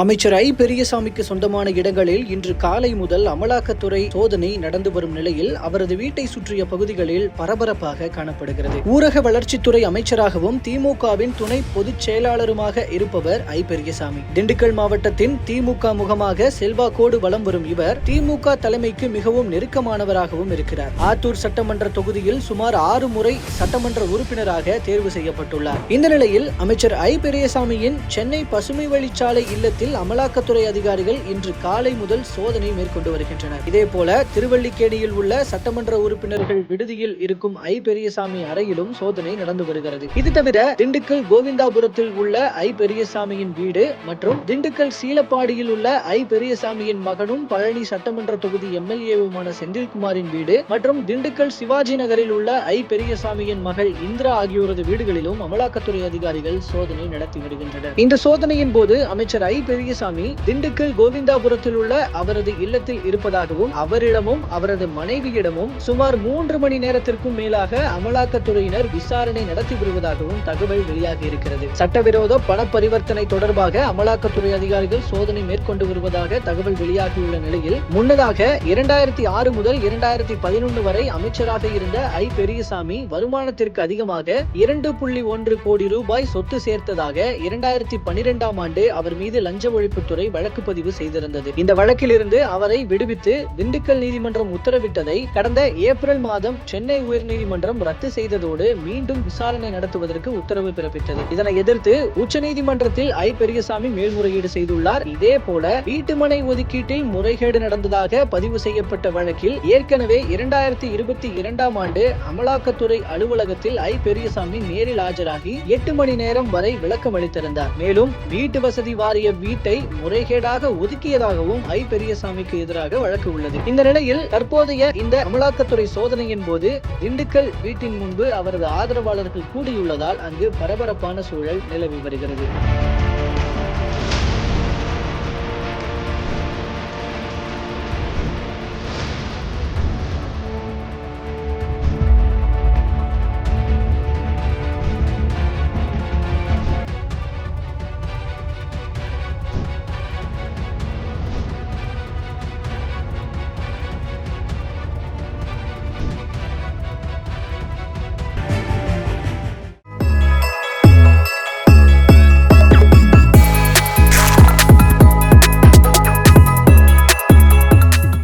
அமைச்சர் ஐ பெரியசாமிக்கு சொந்தமான இடங்களில் இன்று காலை முதல் அமலாக்கத்துறை சோதனை நடந்து வரும் நிலையில் அவரது வீட்டை சுற்றிய பகுதிகளில் பரபரப்பாக காணப்படுகிறது. ஊரக வளர்ச்சித்துறை அமைச்சராகவும் திமுகவின் துணை பொதுச் செயலாளருமாக இருப்பவர் ஐ. பெரியசாமி. திண்டுக்கல் மாவட்டத்தின் திமுக முகமாக செல்வாக்கோடு வலம் வரும் இவர் திமுக தலைமைக்கு மிகவும் நெருக்கமானவராகவும் இருக்கிறார். ஆத்தூர் சட்டமன்ற தொகுதியில் சுமார் ஆறு முறை சட்டமன்ற உறுப்பினராக தேர்வு செய்யப்பட்டுள்ளார். இந்த நிலையில் அமைச்சர் ஐ. பெரியசாமியின் சென்னை பசுமை வழிச்சாலை இல்லத்தில் அமலாக்கத்துறை அதிகாரிகள் இன்று காலை முதல் சோதனை மேற்கொண்டு வருகின்றனர். இதேபோல திருவள்ளிக்கேணியில் உள்ள சட்டமன்ற உறுப்பினர்கள் விடுதியில் இருக்கும் ஐ பெரியசாமி அறையிலும் சோதனை நடந்து வருகிறது. இது தவிர திண்டுக்கல் கோவிந்தாபுரத்தில் உள்ள ஐ பெரியசாமியின் வீடு மற்றும் திண்டுக்கல் சீலப்பாடியில் உள்ள ஐ பெரியசாமியின் மகனும் பழனி சட்டமன்ற தொகுதி எம்எல்ஏவுமான செந்தில்குமாரின் வீடு மற்றும் திண்டுக்கல் சிவாஜி நகரில் உள்ள ஐ பெரியசாமியின் மகள் இந்திரா ஆகியோரது வீடுகளிலும் அமலாக்கத்துறை அதிகாரிகள் சோதனை நடத்தி வருகின்றனர். இந்த சோதனையின் போது அமைச்சர் ஐ பெரியசாமி திண்டுக்கல் கோவிந்தாபுரத்தில் உள்ள அவரது இல்லத்தில் இருப்பதாகவும் அவரிடமும் அவரது மனைவியிடமும் சுமார் மூன்று மணி நேரத்திற்கும் மேலாக அமலாக்கத்துறையினர் விசாரணை நடத்தி வருவதாகவும் தகவல் வெளியாகி இருக்கிறது. சட்டவிரோத பண பரிவர்த்தனை தொடர்பாக அமலாக்கத்துறை அதிகாரிகள் சோதனை மேற்கொண்டு வருவதாக தகவல் வெளியாகியுள்ள நிலையில் முன்னதாக இரண்டாயிரத்தி ஆறு முதல் இரண்டாயிரத்தி பதினொன்று வரை அமைச்சராக இருந்த ஐ. பெரியசாமி வருமானத்திற்கு அதிகமாக இரண்டு புள்ளி ஒன்று கோடி ரூபாய் சொத்து சேர்த்ததாக இரண்டாயிரத்தி பனிரெண்டாம் ஆண்டு அவர் மீது லஞ்ச ஒழிப்புத்துறை வழக்கு பதிவு செய்திருந்தது. இந்த வழக்கிலிருந்து அவரை விடுவித்து திண்டுக்கல் நீதிமன்றம் உத்தரவிட்டதை கடந்த ஏப்ரல் மாதம் சென்னை உயர்நீதிமன்றம் ரத்து செய்ததோடு மீண்டும் விசாரணை நடத்துவதற்கு உத்தரவு பிறப்பித்தது. இதனை எதிர்த்து உச்சநீதிமன்றத்தில் ஐ. பெரியசாமி மேல்முறையீடு செய்துள்ளார். இதே போல வீட்டுமனை ஒதுக்கீட்டில் முறைகேடு நடந்ததாக பதிவு செய்யப்பட்ட வழக்கில் ஏற்கனவே இரண்டாயிரத்தி இருபத்தி இரண்டாம் ஆண்டு அமலாக்கத்துறை அலுவலகத்தில் ஐ. பெரியசாமி நேரில் ஆஜராகி எட்டு மணி நேரம் வரை விளக்கம் அளித்திருந்தார் மேலும் வீட்டு வசதி வாரிய வீட்டை முறைகேடாக ஒதுக்கியதாகவும் ஐ பெரியசாமிக்கு எதிராக வழக்கு உள்ளது. இந்த நிலையில் தற்போதைய இந்த அமலாக்கத்துறை சோதனையின் போது திண்டுக்கல் வீட்டின் முன்பு அவரது ஆதரவாளர்கள் கூடியுள்ளதால் அங்கு பரபரப்பான சூழல் நிலவி வருகிறது.